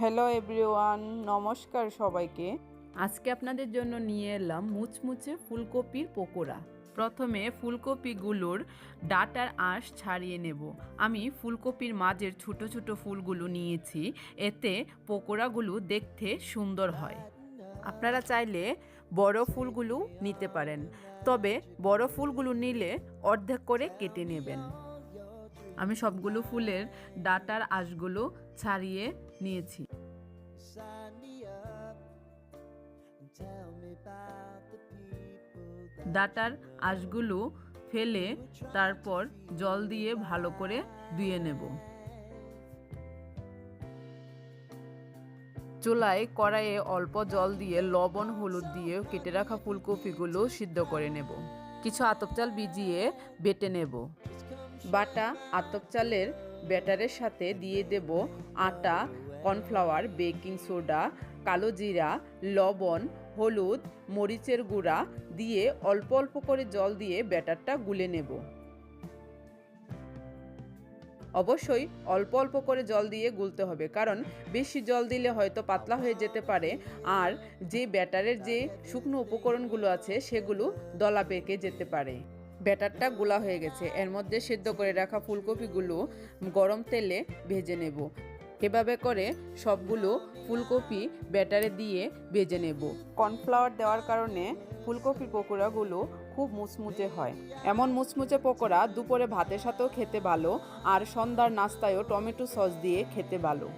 Hello everyone নমস্কার সবাইকে। আজকে আপনাদের জন্য নিয়ে এলাম মুচমুচে ফুলকপির পকোড়া। প্রথমে ফুলকপিগুলোর ডাটার আঁশ ছাড়িয়ে নেব। আমি ফুলকপির মাঝের ছোট ছোট ফুলগুলো নিয়েছি। এতে পকোড়াগুলো দেখতে সুন্দর হয়। আপনারা চাইলে বড় ফুলগুলো নিতে পারেন। তবে বড় ফুলগুলো নিলে অর্ধেক করে কেটে নেবেন। আমি সবগুলো ফুলের ডাটার আঁশগুলো ছাড়িয়ে নিয়েছি। ডাটার আঁশগুলো ফেলে তারপর জল দিয়ে ভালো করে ধুয়ে নেব। চুলায় কড়াইয়ে অল্প জল দিয়ে লবণ, হলুদ দিয়ে কেটে রাখা ফুলকপিগুলো সিদ্ধ করে নেব। কিছু আতপ চাল ভিজিয়ে বেটে নেব। বাটা আতপ চালের ব্যাটারের সাথে দিয়ে দেব আটা, কর্নফ্লাওয়ার, বেকিং সোডা, কালো জিরা, লবণ, হলুদ, মরিচের গুঁড়া দিয়ে অল্প অল্প করে জল দিয়ে ব্যাটারটা গুলে নেব। অবশ্যই অল্প অল্প করে জল দিয়ে গুলতে হবে, কারণ বেশি জল দিলে হয়তো পাতলা হয়ে যেতে পারে, আর যে ব্যাটারের যে শুকনো উপকরণগুলো আছে সেগুলো দলা পেকে যেতে পারে। ব্যাটারটা গোলা হয়ে গেছে। এর মধ্যে সেদ্ধ করে রাখা ফুলকপিগুলো গরম তেলে ভেজে নেব। এভাবে করে সবগুলো ফুলকপি ব্যাটারে দিয়ে ভেজে নেব। কর্নফ্লাওয়ার দেওয়ার কারণে ফুলকপির পকোড়াগুলো খুব মুচমুচে হয়। এমন মুচমুচে পকোড়া দুপুরে ভাতের সাথেও খেতে ভালো, আর সন্ধ্যার নাস্তায়ও টমেটো সস দিয়ে খেতে ভালো।